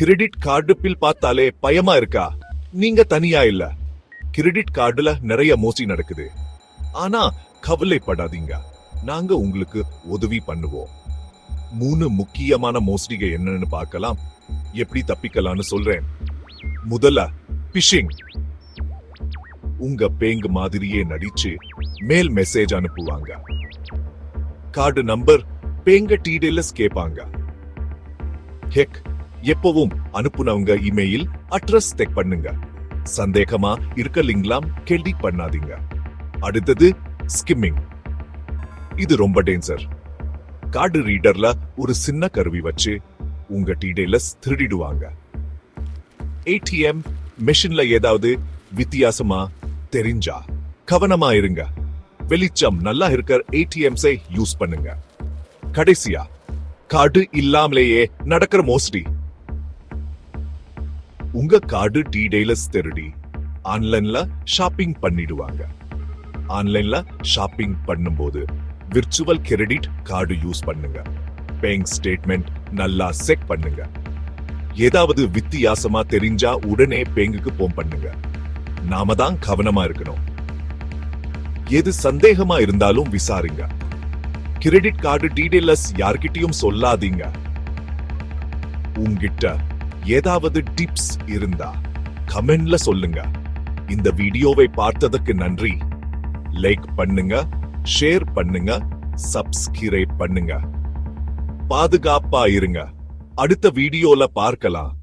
Credit card bill பார்த்தாலே பயமா இருக்கா? நீங்க தனியா இல்ல. கிரெடிட் கார்டுல நிறைய மோசடி நடக்குது. ஆனா கவலைப்படாதீங்க. நாங்க உங்களுக்கு உதவி பண்ணுவோம். மூணு முக்கியமான மோசடிக என்னன்னு பார்க்கலாம். எப்படி தப்பிக்கலாம்னு சொல்றேன். முதல்ல பிஷிங் உங்க பேங்க் மாதிரியே நடிச்சு மேல் மெசேஜ் அனுப்புவாங்க. கார்டு நம்பர் பேங்க டீடைல்ஸ் கேட்பாங்க ஹெக் எப்பவும் அனுப்புனவங்க இமெயில் அட்ரஸ் செக் பண்ணுங்க. சந்தேகமா இருக்க லிங்க்லாம் கேள்வி பண்ணாதீங்க. அடுத்தது ஸ்கிம்மிங் இது ரொம்ப டேஞ்சர் கார்டு ரீடர்ல ஒரு சின்ன கருவி வச்சு உங்க டீடைல்ஸ் திருடிடுவாங்க. ஏடிஎம் மெஷின்ல ஏதாவது வித்தியாசமா தெரிஞ்சா கவனமா இருங்க. வெளிச்சம் நல்லா இருக்கிற ஏடிஎம்ஸை யூஸ் பண்ணுங்க. கடைசியா கார்டு இல்லாமலேயே நடக்கிற மோஸ்டி உங்க கார்டு டீடைல்ஸ் திருடி ஆன்லைன்ல ஷாப்பிங் பண்ணிடுவாங்க. ஆன்லைன்ல ஷாப்பிங் பண்ணும்போது விர்ச்சுவல் கிரெடிட் கார்டு யூஸ் பண்ணுங்க. பேங்க் ஸ்டேட்மெண்ட் நல்லா செக் பண்ணுங்க. ஏதாவது வித்தியாசமா தெரிஞ்சா உடனே பேங்குக்கு போன் பண்ணுங்க. நாம தான் கவனமா இருக்கணும். எது சந்தேகமா இருந்தாலும் விசாரிங்க. கிரெடிட் கார்டு டீடைல்ஸ் யார்கிட்டயும் சொல்லாதீங்க. உங்ககிட்ட ஏதாவது டிப்ஸ் இருந்தா கமெண்ட்ல சொல்லுங்க. இந்த வீடியோவை பார்த்ததுக்கு நன்றி. லைக் பண்ணுங்க ஷேர் பண்ணுங்க சப்ஸ்கிரைப் பண்ணுங்க. பாதுகாப்பா இருங்க. அடுத்த வீடியோல பார்க்கலாம்.